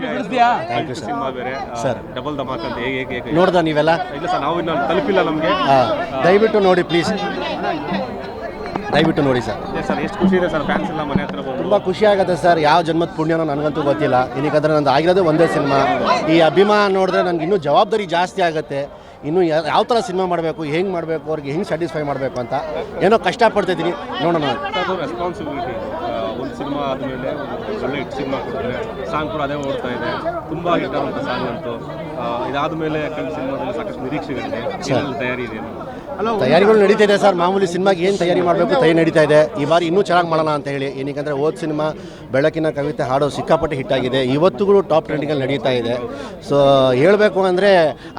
Thank you sir cinema ಬೇರೆ sir. Double Dhamaka ಅಂತ ಹೇಗೆ ಹೇಗೆ ಹೇಗೆ? ನೋಡ್ದ ನೀವೆಲ್ಲ? ಇಲ್ಲ ಸರ್ ನಾವು ಇನ್ನು ತಲುಪಿಲ್ಲ ನಮಗೆ. ದಯವಿಟ್ಟು ನೋಡಿ ಪ್ಲೀಸ್ ದಯವಿಟ್ಟು ನೋಡಿ ಸರ್ ಸರ್ ಎಷ್ಟು ಖುಷಿ ಇದೆ ಸರ್ ಫ್ಯಾನ್ಸ್ ಎಲ್ಲ ಮನೆ ಹತ್ರ ಬಂದು. ತುಂಬ ಖುಷಿ ಆಗುತ್ತೆ ಸರ್ ಯಾವ ಜನ್ಮದ ಪುಣ್ಯನೋ ನನಗಂತೂ ಗೊತ್ತಿಲ್ಲ. ಏನಕ್ಕಂದ್ರೆ ನಂದು ಆಗಿರೋದೇ ಒಂದೇ ಸಿನಿಮಾ ಈ ಅಭಿಮಾನ ನೋಡಿದ್ರೆ ನನಗೆ ಇನ್ನೂ ಜವಾಬ್ದಾರಿ ಜಾಸ್ತಿ ಆಗುತ್ತೆ. ಇನ್ನು ಯಾವ ಥರ ಸಿನಿಮಾ ಮಾಡಬೇಕು ಹೆಂಗೆ ಮಾಡಬೇಕು ಅವ್ರಿಗೆ ಹೆಂಗೆ ಸ್ಯಾಟಿಸ್ಫೈ ಮಾಡಬೇಕು ಅಂತ ಏನೋ ಕಷ್ಟಪಡ್ತಿದ್ದೀನಿ ನೋಡೋಣ. ರೆಸ್ಪಾನ್ಸಿಬಿಲಿಟಿ ಒಂದು ಸಿನಿಮಾ ಆದಮೇಲೆ ಒಳ್ಳೆ ಹಿಟ್ ಸಿನಿಮಾ ಸಾಂಗ್ ಕೂಡ ಅದೇ ಓಡ್ತಾ ಇದೆ. ತುಂಬ ಹಿಟ್ ಆಗುವಂಥ ಸಾಂಗ್ ಅಂತೂ. ಇದಾದ ಇದಾದ್ಮೇಲೆ ಕಣ್ಣು ಸಿನಿಮಾದಲ್ಲಿ ಸಾಕಷ್ಟು ನಿರೀಕ್ಷೆಗಳಿದೆ. ತಯಾರಿ ಇದೆ ತಯಾರಿಗಳು ನಡೀತಾ ಇದೆ ಸರ್. ಮಾಮೂಲಿ ಸಿನಿಮಾಗೆ ಏನು ತಯಾರಿ ಮಾಡಬೇಕು ತಯಾರಿ ನಡೀತಾ ಇದೆ. ಈ ಬಾರಿ ಇನ್ನೂ ಚೆನ್ನಾಗಿ ಮಾಡೋಣ ಅಂತ ಹೇಳಿ. ಏನಕ್ಕಂದರೆ ಓದ್ ಸಿನಿಮಾ ಬೆಳಕಿನ ಕವಿತೆ ಹಾಡೋ ಸಿಕ್ಕಾಪಟ್ಟೆ ಹಿಟ್ಟಾಗಿದೆ ಇವತ್ತುಗಳು ಟಾಪ್ ಟ್ರೆಂಡಿಂಗಲ್ಲಿ ನಡೀತಾ ಇದೆ. ಸೊ ಹೇಳಬೇಕು ಅಂದರೆ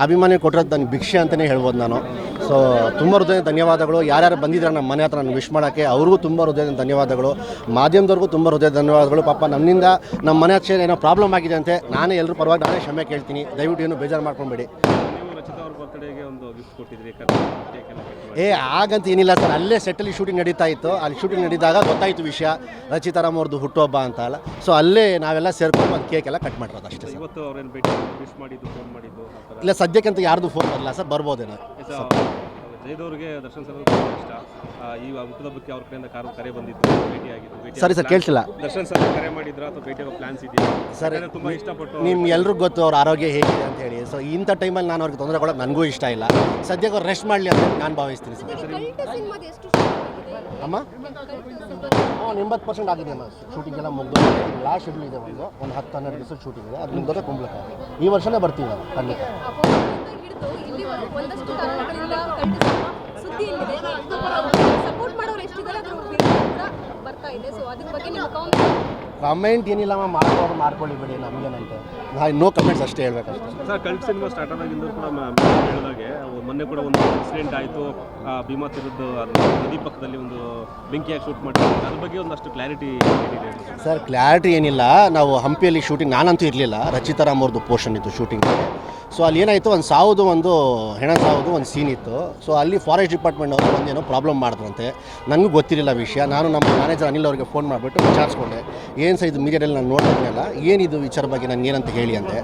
ಅಭಿಮಾನಿ ಕೊಟ್ಟಿರೋದು ನನಗೆ ಭಿಕ್ಷೆ ಅಂತಲೇ ಹೇಳ್ಬೋದು ನಾನು. ಸೊ ತುಂಬ ಹೃದಯ ಧನ್ಯವಾದಗಳು. ಯಾರ್ಯಾರು ಬಂದಿದ್ದಾರೆ ನಮ್ಮ ಮನೆ ಹತ್ರ, ನಾನು ವಿಶ್ ಮಾಡೋಕ್ಕೆ ಅವ್ರಿಗೂ ತುಂಬ ಹೃದಯದ ಧನ್ಯವಾದಗಳು. ಮಾಧ್ಯಮದವ್ರಿಗೂ ತುಂಬ ಹೃದಯದ ಧನ್ಯವಾದಗಳು. ಪಾಪ ನನ್ನಿಂದ ನಮ್ಮ ಮನೆ ಹತ್ರ ಏನೋ ಪ್ರಾಬ್ಲಮ್ ಆಗಿದೆ ಅಂತೆ. ನಾನೇ ಎಲ್ಲರೂ ಪರವಾಗಿ ನಾನೇ ಕ್ಷಮೆ ಕೇಳ್ತೀನಿ. ದಯವಿಟ್ಟು ಏನು ಬೇಜಾರು ಮಾಡ್ಕೊಬೇಡಿ ಬರ್ತ್ಡೇಗೆ ಒಂದು ಗಿಫ್ಟ್ ಕೊಟ್ಟಿದ್ರಿ ಏ ಆಗಂತ ಏನಿಲ್ಲ ಸರ್ ಅಲ್ಲೇ ಸೆಟ್ಟಲ್ಲಿ ಶೂಟಿಂಗ್ ನಡೀತಾ ಇತ್ತು. ಅಲ್ಲಿ ಶೂಟಿಂಗ್ ನಡೀದಾಗ ಗೊತ್ತಾಯಿತು ವಿಷಯ. ರಚಿತಾರಾಮ್ ಅವ್ರದ್ದು ಹುಟ್ಟುಹಬ್ಬ ಅಂತ ಅಲ್ಲ. ಸೊ ಅಲ್ಲೇ ನಾವೆಲ್ಲ ಸೇರ್ಕೊಂಡು ಒಂದು ಕೇಕ್ ಎಲ್ಲ ಕಟ್ ಮಾಡಿರೋದು ಅಷ್ಟೇ ಸರ್. ಇವತ್ತು ಅವ್ರೇನು ಭೇಟಿ ವಿಶ್ ಮಾಡಿದ್ದು ಫೋನ್ ಮಾಡಿದ್ದು ಆ ಥರ. ಇಲ್ಲ ಸದ್ಯಕ್ಕಂತ ಯಾರ್ದು ಫೋನ್ ಬರಲ್ಲ ಸರ್ ಬರ್ಬೋದೇನೋ. ಜಯದವ್ರಿಗೆ ದರ್ಶನ್ ಸರ್ ಇಷ್ಟ. ಈ ಹುಟ್ಟುಹಬ್ಬಕ್ಕೆ ಅವ್ರ ಕಡೆಯಿಂದ ಕಾರು ಕರೆ ಬಂದಿತ್ತು. ಭೇಟಿ ಆಗಿತ್ತು. ಭೇಟಿ ಸರಿ ಸರ್ ಕೇಳಿಸಿಲ್ಲ. ದರ್ಶನ್ ಸರ್ ಕರೆ ಮಾಡಿದ್ರ ಅಥವಾ ಭೇಟಿ ಆಗೋ ಪ್ಲಾನ್ಸ್ ಇದೆಯಾ? ಸರ್. ಯಾಕಂದ್ರೆ ತುಂಬಾ ಇಷ್ಟಪಟ್ಟು ನಿಮ್ಗೆ ಎಲ್ರಿಗೂ ಗೊತ್ತು ಅವ್ರ ಆರೋಗ್ಯ ಹೇಗಿದೆ ಅಂತ ಹೇಳಿ. ಸೊ ಇಂಥ ಟೈಮಲ್ಲಿ ನಾನು ಅವ್ರಿಗೆ ತೊಂದರೆ ಕೊಡೋಕೆ ನನಗೂ ಇಷ್ಟ ಇಲ್ಲ. ಸದ್ಯಕ್ಕೆ ಅವ್ರು ರೆಸ್ಟ್ ಮಾಡಲಿ ಅಂತ ನಾನು ಭಾವಿಸ್ತೀನಿ ಸರ್. ಅಮ್ಮ? ಒಂದು ಎಂಬತ್ತು ಪರ್ಸೆಂಟ್ ಆಗಿದೆ ಅಮ್ಮ. ಶೂಟಿಂಗ್ ಎಲ್ಲ ಮುಗಿದು ಲಾಸ್ಟ್ ಶೆಡ್ಯೂಲ್ ಇದೆ ಒಂದು. ಒಂದು ಹತ್ತು ಹನ್ನೆರಡು ದಿವಸ ಶೂಟಿಂಗ್ ಇದೆ. ಅದು ಮುಗಿದ್ರೆ ಕುಂಬ್ಳಕಾಯಿ ಈ ವರ್ಷನೇ ಬರ್ತೀವಿ ನಾವು ಖಂಡಿತ. ಸುದ್ದಿ ಇಲ್ಲಿದೆ. ಸಪೋರ್ಟ್ ಮಾಡೋರು ಎಷ್ಟಿದ್ದಾರೆ ಅದ್ರ ವಿರುದ್ಧ ಬರ್ತಾ ಇದೆ. ಸೊ ಅದ್ರ ಬಗ್ಗೆ ನಿಮ್ಮ ಕಾಮೆಂಟ್ ಕಮೆಂಟ್ ಏನಿಲ್ಲಮ್ಮ ಮಾಡ್ಕೊಂಡು ಮಾಡ್ಕೊಳ್ಳಿ ಬಿಡಿ ನಮಗೇನಂತೆ. ನಾನು ನೋ ಕಮೆಂಟ್ಸ್ ಅಷ್ಟೇ ಹೇಳ್ಬೇಕಷ್ಟೇ. ಸರ್ ಕಲ್ಟ್ ಸಿನಿಮಾ ಸ್ಟಾರ್ಟ್ ಆದಾಗಿಂದ ಕೂಡ ಮ- ಹೇಳಿದಾಗೆ ಅವು ಮೊನ್ನೆ ಕೂಡ ಒಂದು ಆಕ್ಸಿಡೆಂಟ್ ಆಯಿತು. ಭೀಮಾ ತಿರುದ್ದು ನದಿ ಪಕ್ಕದಲ್ಲಿ ಒಂದು ಬೆಂಕಿಯಾಗಿ ಶೂಟ್ ಮಾಡಿದ್ರು ಅದ್ರ ಬಗ್ಗೆ ಒಂದಷ್ಟು ಕ್ಲಾರಿಟಿ ಏನಿದೆ ಸರ್ ಕ್ಲಾರಿಟಿ ಏನಿಲ್ಲ. ನಾವು ಹಂಪಿಯಲ್ಲಿ ಶೂಟಿಂಗ್ ನಾನಂತೂ ಇರಲಿಲ್ಲ. ರಚಿತಾರಾಮ್ ಅವ್ರದ್ದು ಪೋರ್ಷನ್ ಇತ್ತು ಶೂಟಿಂಗ್ ಸೊ ಅಲ್ಲಿ ಏನಾಯಿತು? ಒಂದು ಸಾವುದು ಒಂದು, ಹೆಣ ಸಾವುದು ಒಂದು ಸೀನ್ ಇತ್ತು. ಸೊ ಅಲ್ಲಿ ಫಾರೆಸ್ಟ್ ಡಿಪಾರ್ಟ್ಮೆಂಟ್ ಅವರು ಒಂದೇನೋ ಪ್ರಾಬ್ಲಮ್ ಮಾಡಿದ್ರಂತೆ. ನನಗೂ ಗೊತ್ತಿರಲಿಲ್ಲ ವಿಷಯ. ನಾನು ನಮ್ಮ ಮ್ಯಾನೇಜರ್ ಅನಿಲ್ ಅವರಿಗೆ ಫೋನ್ ಮಾಡಿಬಿಟ್ಟು ವಿಚಾರಿಸ್ಕೊಂಡೆ. ಏನು ಸರ್ ಇದು ಮೀಡಿಯಾದಲ್ಲಿ ನಾನು ನೋಡ್ತಿದ್ನಲ್ಲ ಏನಿದು ವಿಚಾರ ಬಗ್ಗೆ ನನಗೆ ಏನಂತ ಹೇಳಿ ಅಂತೆ.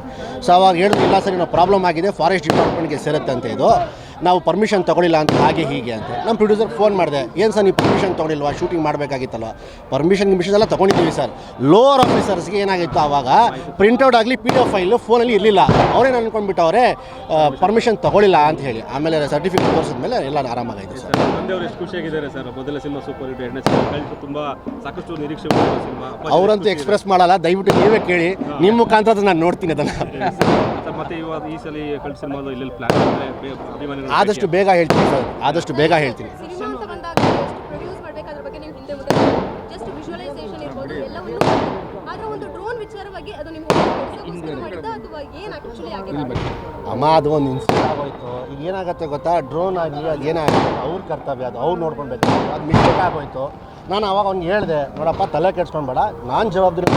ಸೊ ಅವಾಗ ಹೇಳಿದ್ರು, ಇಲ್ಲ ಸರ್, ಏನೋ ಪ್ರಾಬ್ಲಮ್ ಆಗಿದೆ ಫಾರೆಸ್ಟ್ ಡಿಪಾರ್ಟ್ಮೆಂಟ್ಗೆ ಸೇರುತ್ತೆ ಅಂತ ಇದು. ನಾವು ಪರ್ಮಿಷನ್ ತೊಗೊಳಿಲ್ಲ ಅಂತ ಹಾಗೆ ಹೀಗೆ ಅಂತ. ನಮ್ಮ ಪ್ರೊಡ್ಯೂಸರ್ ಫೋನ್ ಮಾಡಿದೆ ಏನು ಸರ್ ನೀವು ಪರ್ಮಿಷನ್ ತೊಗೊಳಿಲ್ವಾ ಶೂಟಿಂಗ್ ಮಾಡಬೇಕಾಗಿತ್ತಲ್ಲ ಪರ್ಮಿಷನ್ ಮಿಷನ್ ಎಲ್ಲ ತೊಗೊಂಡಿದ್ದೀವಿ ಸರ್. ಲೋವರ್ ಆಫೀಸರ್ಸ್ಗೆ ಏನಾಗಿತ್ತು ಆವಾಗ ಪ್ರಿಂಟೌಟ್ ಆಗಲಿ ಪಿ ಡಿ ಎಫ್ ಫೈಲು ಫೋನಲ್ಲಿ ಇರಲಿಲ್ಲ ಅವರೇನು ಅಂದ್ಕೊಂಡ್ಬಿಟ್ಟು ಅವರೇ ಪರ್ಮಿಷನ್ ತೊಗೊಳಿಲ್ಲ ಅಂತ ಹೇಳಿ. ಆಮೇಲೆ ಸರ್ಟಿಫಿಕೇಟ್ ತೋರಿಸಿದ ಮೇಲೆ ಎಲ್ಲ ಆರಾಮಾಗಾಯಿತು ಸರ್. ಎಷ್ಟು ಖುಷಿಯಾಗಿದ್ದಾರೆ ಸರ್. ಮೊದಲ ಸಿನಿಮಾ ಸೂಪರ್ ಹಿಟ್ ಎರಡನೇ ಸಿನಿಮಾ ತುಂಬ ಸಾಕಷ್ಟು ನಿರೀಕ್ಷೆ ಸಿನಿಮಾ. ಅವರಂತೂ ಎಕ್ಸ್ಪ್ರೆಸ್ ಮಾಡಲ್ಲ. ದಯವಿಟ್ಟು ನೀವೇ ಕೇಳಿ. ನಿಮ್ಮ ಮುಖಾಂತರ ನಾನು ನೋಡ್ತೀನಿ ಅದನ್ನು. ಮತ್ತೆ ಇವಾಗ ಈ ಸಲ ಪ್ಲಾನ್ ಅಭಿಮಾನಿಗಳು ಆದಷ್ಟು ಬೇಗ ಹೇಳ್ತೀನಿ ಸರ್. ಆದಷ್ಟು ಬೇಗ ಹೇಳ್ತೀನಿ. ಸಿನಿಮಾ ಅಂತ ಬಂದಾಗ ಪ್ರೊಡ್ಯೂಸ್ ಮಾಡಬೇಕಾದ್ರ ಬಗ್ಗೆ ನೀವು ಹಿಂದೆ ಮುಂದೆ ಜಸ್ಟ್ ವಿಜುವಲೈಸೇಷನ್ ಇರ್ಬೋದು ಎಲ್ಲವನ್ನೂ ಆದ್ರೆ ಒಂದು ಡ್ರೋನ್ ವಿಚಾರವಾಗಿ ಅದು ನಿಮ್ಗೆ ಮಾಡಿದ ಏನು ಆಕ್ಚುಲಿ ಆಗಿದೆ? ಅಮ್ಮ ಅದು ಒಂದು ಇನ್ಸಿಡೆಂಟ್ ಆಗೋಯ್ತು. ಈಗ ಏನಾಗುತ್ತೆ ಗೊತ್ತಾ? ಡ್ರೋನ್ ಆಗಲಿ ಅದು ಏನಾಗುತ್ತೆ? ಅವ್ರ ಕರ್ತವ್ಯ ಅದು ಅವ್ರು ನೋಡ್ಕೊಳ್ಬೇಕು. ಅದು ಮಿಸ್ಟೇಕ್ ಆಗೋಯ್ತು. ನಾನು ಅವಾಗ ಅವ್ನಿಗೆ ಹೇಳಿದೆ ನೋಡಪ್ಪ ತಲೆ ಕೆಡ್ಸ್ಕೊಂಬೇಡ ನಾನು ಜವಾಬ್ದಾರಿ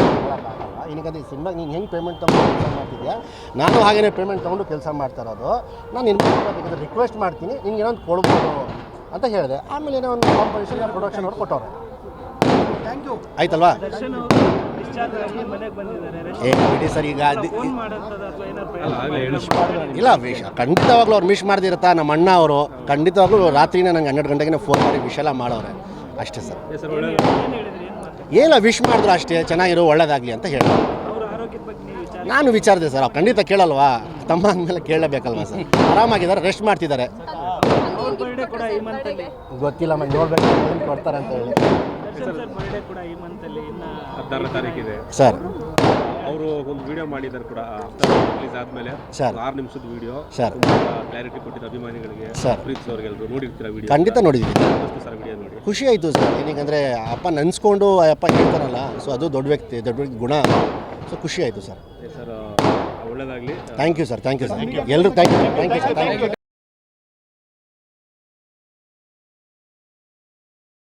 ಈ ಸಿನಿಮಾಗೆ ನೀನು ಹೆಂಗೆ ಪೇಮೆಂಟ್ ತೊಗೊಂಡು ಕೆಲಸ ಮಾಡ್ತಿದ್ಯಾ? ನಾನು ಹಾಗೇನೇ ಪೇಮೆಂಟ್ ತೊಗೊಂಡು ಕೆಲಸ ಮಾಡ್ತಾ ಇರೋದು. ನಾನು ನಿನ್ನ ರಿಕ್ವೆಸ್ಟ್ ಮಾಡ್ತೀನಿ ನಿನ್ಗೆ ಏನೊಂದು ಒಂದು ಕೊಡ್ಬೋದು ಅಂತ ಹೇಳಿದೆ. ಆಮೇಲೆ ಏನೋ ಒಂದು ಕಾಂಪಿಟೇಷನ್ ಪ್ರೊಡಕ್ಷನ್ ಅವ್ರು ಕೊಟ್ಟವ್ರೆ. ಥ್ಯಾಂಕ್ ಯು ಆಯ್ತಲ್ವಾ? ಏ ಬಿಡಿ ಸರ್ ಈಗ ಇಲ್ಲ ವಿಷ ಖಂಡಿತವಾಗ್ಲೂ ಅವ್ರು ಮಿಸ್ ಮಾಡ್ದಿರತ್ತಾ? ನಮ್ಮ ಅಣ್ಣ ಅವರು ಖಂಡಿತವಾಗ್ಲೂ ರಾತ್ರಿನೇ ನಂಗೆ ಹನ್ನೆರಡು ಗಂಟೆಗೆ ಫೋನ್ ಮಾಡಿ ವಿಷಯ ಎಲ್ಲ ಮಾಡೋರೆ. ಅಷ್ಟೇ ಸರ್. ಏನಿಲ್ಲ ವಿಶ್ ಮಾಡಿದ್ರು ಅಷ್ಟೇ ಚೆನ್ನಾಗಿರೋ ಒಳ್ಳೇದಾಗಲಿ ಅಂತ ಹೇಳಿ ನಾನು ವಿಚಾರಿದೆ ಸರ್ ಅವ್ರು ಖಂಡಿತ ಕೇಳಲ್ವಾ? ತಮ್ಮ ಅಂದಮೇಲೆ ಕೇಳಲೇಬೇಕಲ್ವಾ ಸರ್? ಆರಾಮಾಗಿದ್ದಾರೆ ರೆಸ್ಟ್ ಮಾಡ್ತಿದ್ದಾರೆ. ಗೊತ್ತಿಲ್ಲ ಮನೆ ನೋಡ್ಬೇಕು ಏನು ಕೊಡ್ತಾರೆ ಅಂತ ಹೇಳಿ. ಸರ್. ಅವರು ಒಂದು ವಿಡಿಯೋ ಮಾಡಿದ್ದಾರೆ ಕೂಡ. ರಿಲೀಸ್ ಆದ್ಮೇಲೆ ಸರ್. ಆರು ನಿಮಿಷದ ವಿಡಿಯೋ ಸರ್. ಕ್ಲಾರಿಟಿ ಕೊಟ್ಟಿದ್ದ ಅಭಿಮಾನಿಗಳಿಗೆ. ಸರ್. ಅವ್ರಿಗೆಲ್ಲರೂ ನೋಡಿರ್ತೀರ ವಿಡಿಯೋ ಖಂಡಿತ ನೋಡಿದ್ದೀನಿ ಸರ್ ವಿಡಿಯೋ ನೋಡಿ. ಖುಷಿ ಆಯಿತು ಸರ್. ಏನಕ್ಕಂದರೆ ಅಪ್ಪ ನೆನ್ಸ್ಕೊಂಡು ಆ ಅಪ್ಪ ಹೇಳ್ತಾರಲ್ಲ ಸೊ ಅದು ದೊಡ್ಡ ವ್ಯಕ್ತಿ ದೊಡ್ಡ ವ್ಯಕ್ತಿ ಗುಣ. ಸೊ ಖುಷಿ ಆಯಿತು ಸರ್. ಸರ್ ಒಳ್ಳೇದಾಗಲಿ. Thank you sir thank you sir ಎಲ್ಲರೂ thank you thank you sir thank you